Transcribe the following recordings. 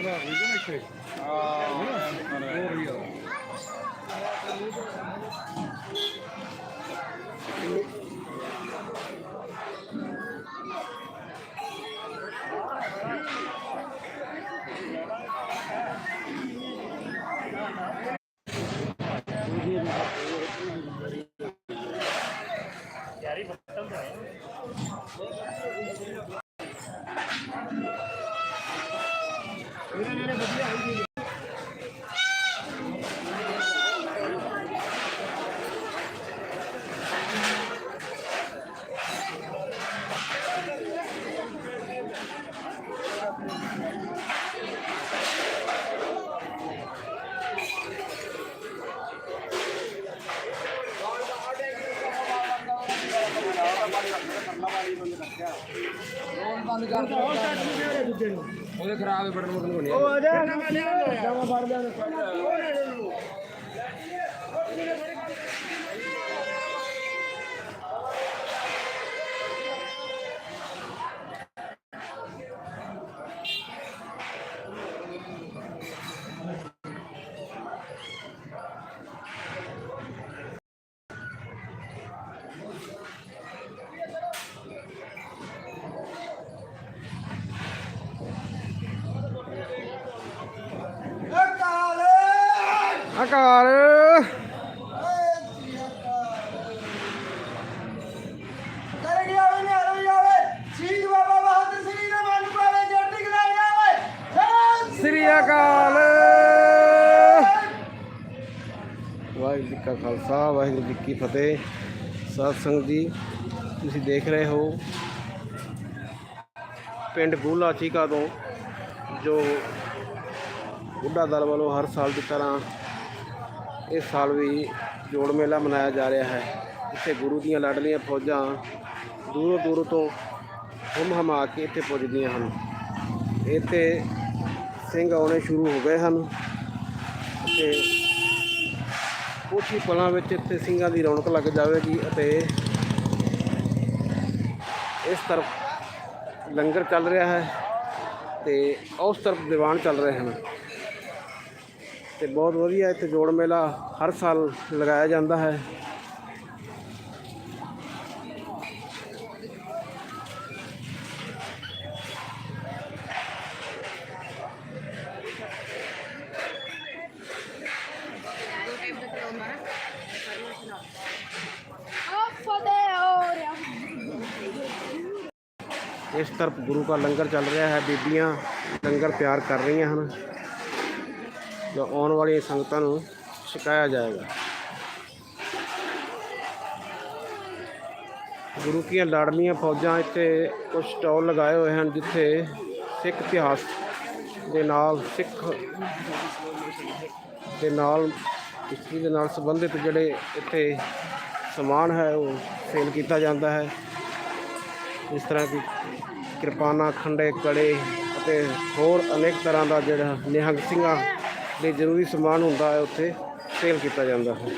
ਆ ਹੋ ਰਹੀ ਆ ਉਹਦੇ ਖਰਾਬ ਬਟਨ ਬਟਨ ਕੋਣੀ ਉਹ ਆ ਜਾ। ਜਮਾ ਫੜ ਲਿਆ ਸਤਿ ਸ੍ਰੀ ਅਕਾਲ। ਵਾਹਿਗੁਰੂ ਜੀ ਕਾ ਖਾਲਸਾ ਵਾਹਿਗੁਰੂ ਜੀ ਕੀ ਫਤਿਹ। ਸਾਧ ਸੰਗਤ ਜੀ ਤੁਸੀਂ ਦੇਖ ਰਹੇ ਹੋ ਪਿੰਡ ਗੂਲਾ ਚੀਕਾ ਤੋਂ ਜੋ ਬੁੱਢਾ ਦਲ ਵੱਲੋਂ ਹਰ ਸਾਲ ਦੀ ਤਰ੍ਹਾਂ ਇਸ ਸਾਲ ਵੀ ਜੋੜ ਮੇਲਾ ਮਨਾਇਆ ਜਾ ਰਿਹਾ ਹੈ। ਇੱਥੇ ਗੁਰੂ ਦੀਆਂ ਲਾਡਲੀਆਂ ਫੌਜਾਂ ਦੂਰੋਂ ਦੂਰੋਂ ਤੋਂ ਹੁਮ ਹਮਾ ਕੇ ਇੱਥੇ ਪੁੱਜਦੀਆਂ ਹਨ। ਇੱਥੇ ਸਿੰਘ ਆਉਣੇ ਸ਼ੁਰੂ ਹੋ ਗਏ ਹਨ ਅਤੇ ਕੁਛ ਹੀ ਪਲਾਂ ਵਿੱਚ ਇੱਥੇ ਸਿੰਘਾਂ ਦੀ ਰੌਣਕ ਲੱਗ ਜਾਵੇਗੀ ਅਤੇ ਇਸ ਤਰਫ ਲੰਗਰ ਚੱਲ ਰਿਹਾ ਹੈ ਤੇ ਉਸ ਤਰਫ ਦੀਵਾਨ ਚੱਲ ਰਹੇ ਹਨ। ਤੇ ਬਹੁਤ ਵਧੀਆ ਇੱਥੇ ਜੋੜ ਮੇਲਾ ਹਰ ਸਾਲ ਲਗਾਇਆ ਜਾਂਦਾ ਹੈ। ਇਸ ਤਰਫ ਗੁਰੂ ਦਾ ਲੰਗਰ ਚੱਲ ਰਿਹਾ ਹੈ, ਬੀਬੀਆਂ ਲੰਗਰ ਤਿਆਰ ਕਰ ਰਹੀਆਂ ਹਨ। ਜੋ ਆਉਣ ਵਾਲੀਆਂ ਸੰਗਤਾਂ ਨੂੰ ਛਕਾਇਆ ਜਾਏਗਾ। ਗੁਰੂ ਕੀਆਂ ਲਾੜਮੀਆਂ ਫੌਜਾਂ ਇੱਥੇ ਕੁਝ ਸਟਾਲ ਲਗਾਏ ਹੋਏ ਹਨ, ਜਿੱਥੇ ਸਿੱਖ ਇਤਿਹਾਸ ਦੇ ਨਾਲ, ਸਿੱਖ ਦੇ ਨਾਲ, ਇਸਤਰੀ ਦੇ ਨਾਲ ਸੰਬੰਧਿਤ ਜਿਹੜੇ ਇੱਥੇ ਸਮਾਨ ਹੈ, ਉਹ ਸੇਲ ਕੀਤਾ ਜਾਂਦਾ ਹੈ। ਇਸ ਤਰ੍ਹਾਂ ਕਿ ਕਿਰਪਾਨਾ, ਖੰਡੇ, ਕੜੇ ਅਤੇ ਹੋਰ ਅਨੇਕ ਤਰ੍ਹਾਂ ਦਾ ਜਿਹੜਾ ਨਿਹੰਗ ਸਿੰਘਾਂ ਦੇ ਜ਼ਰੂਰੀ ਸਮਾਨ ਹੁੰਦਾ ਹੈ ਉੱਥੇ ਸੇਲ ਕੀਤਾ ਜਾਂਦਾ ਹੈ।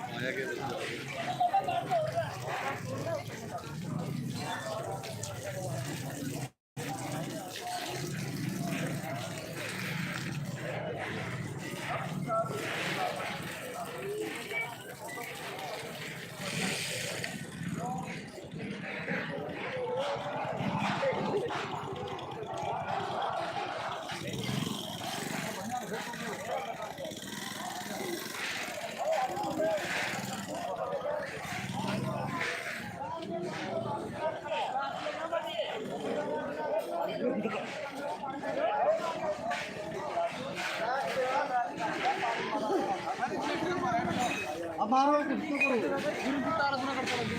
ਪਾਇਆ ਗਿਆ ਤੋਂ ਕਰੋ। ਗੁਰੂ ਦੀ ਤਾਰਾ ਸੁਣਾ ਕਰਤਾ ਲੱਗੇ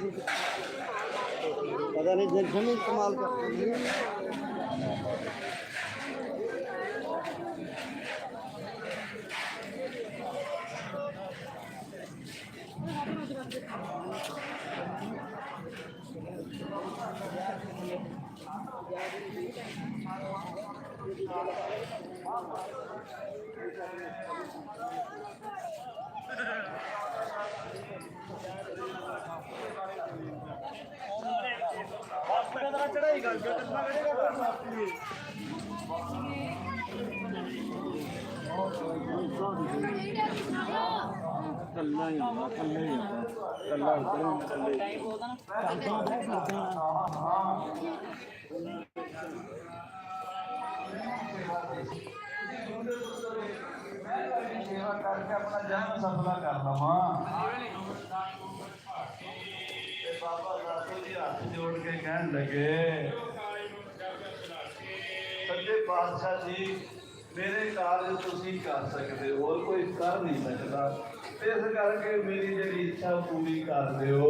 ਨਹੀਂ ਇਹ ਪਤਾ ਹੈ ਉਧਰ ਜਿਹੜਾ ਕੰਮ ਚੱਲਦਾ ਪਤਾ ਨਹੀਂ ਜੰਸ਼ਨ ਹੀ ਇਸਤੇਮਾਲ ਕਰਦੇ ਨੇ ਕੱਲਾ ਹੀ। ਹੁੰਦਾ ਕੱਲਾ ਹੀ ਹੁੰਦਾ ਕੱਲਾ ਉੱਧਰ ਕੱਲੇ ਸੇਵਾ ਕਰਕੇ ਆਪਣਾ ਜਨਮ ਸਫਲਾ ਕਰ ਲਵਾਂ। ਤੇ ਬਾਬਾ ਦਾਸੋ ਜੀ ਹੱਥ ਜੋੜ ਕੇ ਕਹਿਣ ਲੱਗੇ, ਸੱਚੇ ਪਾਤਸ਼ਾਹ ਜੀ, ਮੇਰੇ ਕਾਰਜ ਤੁਸੀਂ ਕਰ ਸਕਦੇ ਹੋ, ਹੋਰ ਕੋਈ ਕਰ ਨਹੀਂ ਸਕਦਾ। ਇਸ ਕਰਕੇ ਮੇਰੀ ਜਿਹੜੀ ਇੱਛਾ ਪੂਰੀ ਕਰ ਦਿਓ।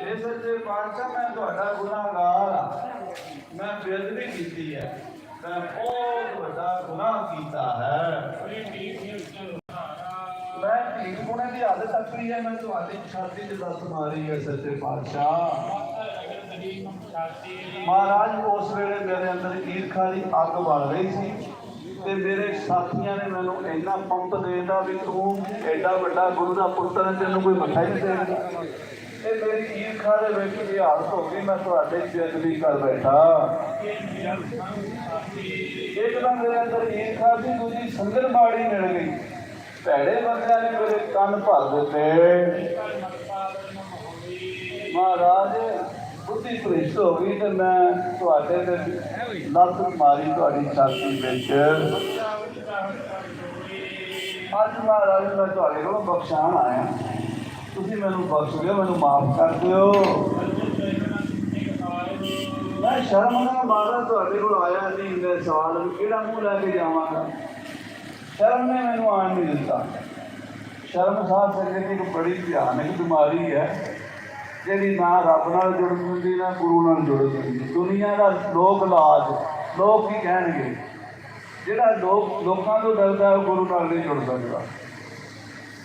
ਇਹ ਸੱਚੇ ਪਾਤਸ਼ਾਹ, ਮੈਂ ਤੁਹਾਡਾ ਗੁਨਾਹਗਾਰ ਹਾਂ। ਮੈਂ ਬੇਅਦਬੀ ਕੀਤੀ ਹੈ। ਮੈਂ ਬਹੁਤ ਵੱਡਾ ਗੁਨਾਹ ਕੀਤਾ ਹੈ ਮੈਂ ਢੀਠ ਪੁਣੇ ਦੀ ਹਾਲਤ ਤੱਕ ਵੀ ਹੈ ਮੈਂ ਤੁਹਾਡੀ ਛਾਤੀ 'ਚ ਦਰਦ ਮਾਰੀ ਹੈ ਸੱਚੇ ਪਾਤਸ਼ਾਹ ਮਹਾਰਾਜ ਉਸ ਵੇਲੇ ਮੇਰੇ ਅੰਦਰ ਈਰਖਾ ਦੀ ਅੱਗ ਬਲ ਰਹੀ ਸੀ ਤੇ ਮੇਰੇ ਸਾਥੀਆਂ ਨੇ ਮੈਨੂੰ ਇੰਨਾ ਪੰਪ ਦੇਤਾ ਵੀ ਤੂੰ ਐਡਾ ਵੱਡਾ ਗੁਰੂ ਦਾ ਪੁੱਤਰ ਤੈਨੂੰ ਕੋਈ ਮੱਥਾ ਹੀ ਨਹੀਂ ਦੇਗਾ ਇਹ ਮੇਰੀ ਈਰਖਾ ਦੇ ਵਿੱਚ ਇਹ ਹਾਲਤ ਹੋ ਗਈ, ਮੈਂ ਤੁਹਾਡੇ ਬੇਅਦਬੀ ਕਰ ਬੈਠਾ। ਇੱਕ ਤਾਂ ਮੇਰੇ ਅੰਦਰ ਈਰਖਾ ਸੀ ਦੂਜੀ ਸੰਗਤ ਬਾੜੀ ਮਿਲ ਗਈ। ਭੈੜੇ ਬੰਦਿਆਂ ਨੇ ਮੇਰੇ ਕੰਨ ਭਰ ਦਿੱਤੇ। ਮਹਾਰਾਜ ਬੁੱਧੀ ਭ੍ਰਿਸ਼ਟ ਹੋ ਗਈ ਤੇ ਮੈਂ ਤੁਹਾਡੇ ਤੇ ਲੱਤ ਮਾਰੀ ਤੁਹਾਡੀ ਛਾਤੀ ਵਿੱਚ। ਅੱਜ ਮਹਾਰਾਜ, ਮੈਂ ਤੁਹਾਡੇ ਕੋਲੋਂ ਬਖਸ਼ਾਣ ਆਇਆ। ਤੁਸੀਂ ਮੈਨੂੰ ਬਖਸ਼ ਦਿਓ, ਮੈਨੂੰ ਮਾਫ ਕਰ ਦਿਓ। ਮੈਂ ਸ਼ਰਮ ਨਾਲ ਮਾਰਾ ਤੁਹਾਡੇ ਕੋਲ ਆਇਆ ਨਹੀਂ ਮੈਂ ਸਵਾਲ ਵੀ ਕਿਹੜਾ ਮੂੰਹ ਲੈ ਕੇ ਜਾਵਾਂਗਾ? ਸ਼ਰਮ ਨੇ ਮੈਨੂੰ ਆਣ ਨਹੀਂ ਦਿੱਤਾ। ਸ਼ਰਮ ਸਾਹ ਸੰਗਤ ਦੀ ਇੱਕ ਬੜੀ ਭਿਆਨਕ ਬਿਮਾਰੀ ਹੈ, ਜਿਹੜੀ ਨਾ ਰੱਬ ਨਾਲ ਜੁੜ ਹੁੰਦੀ ਨਾ ਗੁਰੂ ਨਾਲ ਜੁੜ ਹੁੰਦੀ ਦੁਨੀਆ ਦਾ ਲੋਕ ਲਾਜ, ਲੋਕ ਕੀ ਕਹਿਣਗੇ? ਜਿਹੜਾ ਲੋਕ, ਲੋਕਾਂ ਤੋਂ ਡਰਦਾ ਉਹ ਗੁਰੂ ਨਾਲ ਨਹੀਂ ਜੁੜ ਸਕਦਾ।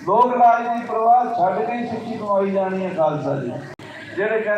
ਲੋਕ ਲਾਜ ਦੀ ਪ੍ਰਵਾਹ ਛੱਡ ਕੇ ਹੀ ਸੁੱਚੀ ਕਮਾਈ ਜਾਣੀ ਹੈ ਖਾਲਸਾ ਜੀ। ਜਿਹੜੇ ਕਹਿੰਦੇ